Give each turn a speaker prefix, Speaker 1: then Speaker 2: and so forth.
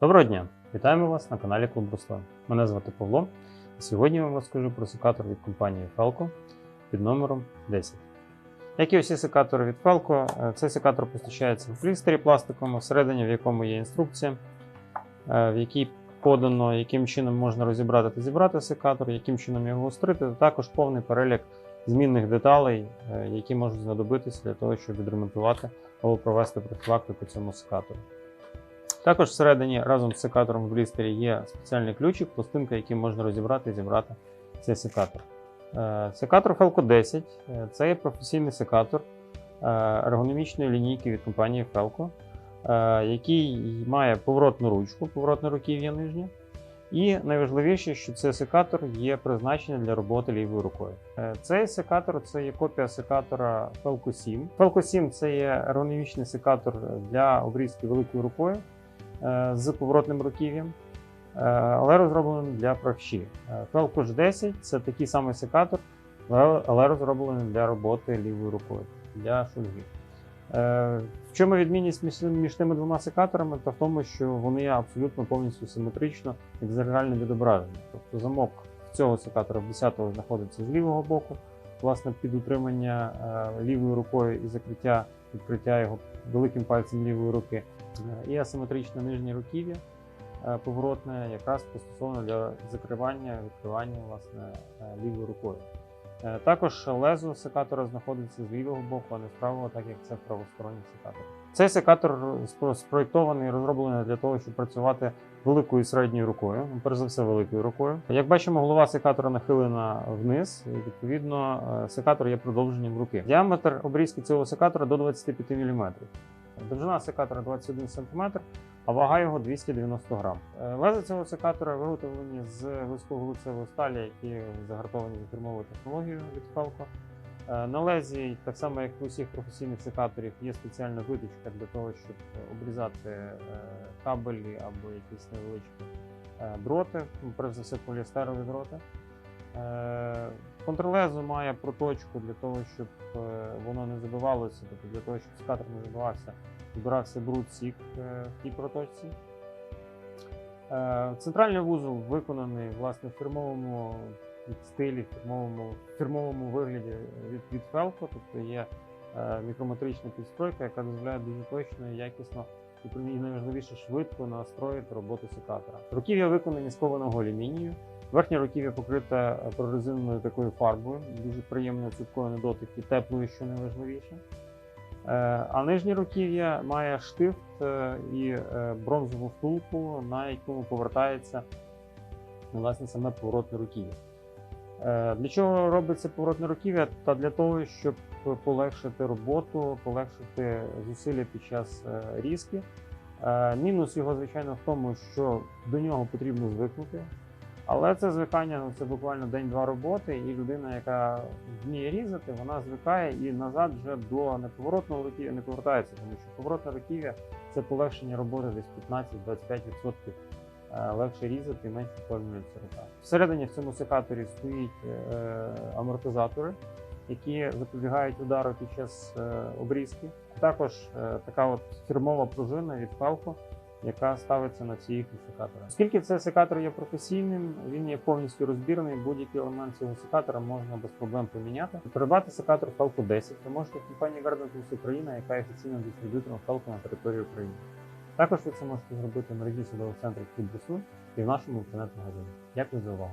Speaker 1: Доброго дня! Вітаємо вас на каналі Клуб Руслан. Мене звати Павло. Сьогодні я вам розкажу про секатор від компанії Felco під номером 10. Як і усі секатори від Felco, е, цей секатор постачається в блістері пластиковому, всередині в якому є інструкція, е, в якій подано, яким чином можна розібрати та зібрати секатор, яким чином його гострити, та також повний перелік змінних деталей, е, які можуть знадобитися для того, щоб відремонтувати або провести профілактику цьому секатору. Також всередині разом з секатором в блістері є спеціальний ключик, пластинка, яким можна розібрати і зібрати цей секатор. Е, Секатор Felco 10 е, це є професійний секатор е, ергономічної лінійки від компанії Felco, який має поворотну ручку, поворотне руків'я нижнє. І найважливіше, що цей секатор є призначений для роботи лівою рукою. Цей секатор це є копія секатора Felco 7. Felco 7 це є ергономічний секатор для обрізки великою рукою з поворотним руків'ям, е, але розроблений для правші. Е, 10 це такий самий секатор, але- розроблений для роботи лівою рукою, для шульгів. Е, В чому відмінність між, тими двома секаторами? Та в тому, що вони абсолютно повністю симетрично екзергально відображені. Тобто замок цього секатора 10-го знаходиться з лівого боку, власне, під утримання е, лівою рукою і закриття відкриття його великим пальцем лівої руки. Е, І асиметрична нижня руків'я е, поворотне, якраз пристосоване для закривання відкривання власне, е, лівою рукою. Е, Також лезо секатора знаходиться з лівого боку, а не з правого, так як це правосторонній секатор. Цей секатор спроєктований і розроблений для того, щоб працювати великою і середньою рукою, ну, перш за все великою рукою. Як бачимо, голова секатора нахилена вниз, і відповідно е, секатор є продовженням руки. Діаметр обрізки цього секатора до 25 мм. Довжина секатора 21 см, а вага його 290 грам. Е, Леза цього секатора виготовлені з високоглуцевої сталі, які загартовані за фірмовою технологією від. Е, На лезі, так само як у всіх професійних секаторів, є спеціальна виточка для того, щоб обрізати е, кабелі або якісь невеличкі е, дроти, ну, перш за все поліестерові дроти. Е, Контрлезо має проточку для того, щоб е, воно не забивалося, тобто для того, щоб секатор не забивався, збирався бруд сік е, в тій проточці. Центральний вузол виконаний власне в фірмовому стилі, фірмовому, фірмовому вигляді від, від Felco, тобто є мікрометрична підстройка, яка дозволяє дуже точно і якісно і найважливіше швидко настроїти роботу секатора. Руків'я виконані з кованого алюмінію. Верхнє руків'я покрите е, прорезиненою такою фарбою, дуже приємною цупкою на дотик і теплою, що найважливіше. Е, А нижнє руків'я має штифт е, і бронзову втулку, на якому повертається власне саме поворотне руків'я. Для чого робиться поворотне руків'я? Та для того, щоб полегшити роботу, полегшити зусилля під час різки. Мінус його, звичайно, в тому, що до нього потрібно звикнути. Але це звикання ну, це буквально день-два роботи, і людина, яка вміє різати, вона звикає і назад вже до неповоротного руків'я не повертається, тому що поворотне руків'я це полегшення роботи десь 15-25% е, легше різати менше втомлюється рука. Всередині в цьому секаторі стоїть е, амортизатори, які запобігають удару під час е, обрізки. Також така от фірмова пружина від Falco, яка ставиться на ці секатори. Оскільки цей секатор є професійним, він є повністю розбірний. Будь-який елемент цього секатора можна без проблем поміняти. Придбати секатор Falco 10 ви можете в компанії Garden Tools Україна, яка є офіційним дистриб'ютором Falco на території України. Також ви це можете зробити в мережі судових центрів і в нашому інтернет-магазині. Дякую за увагу.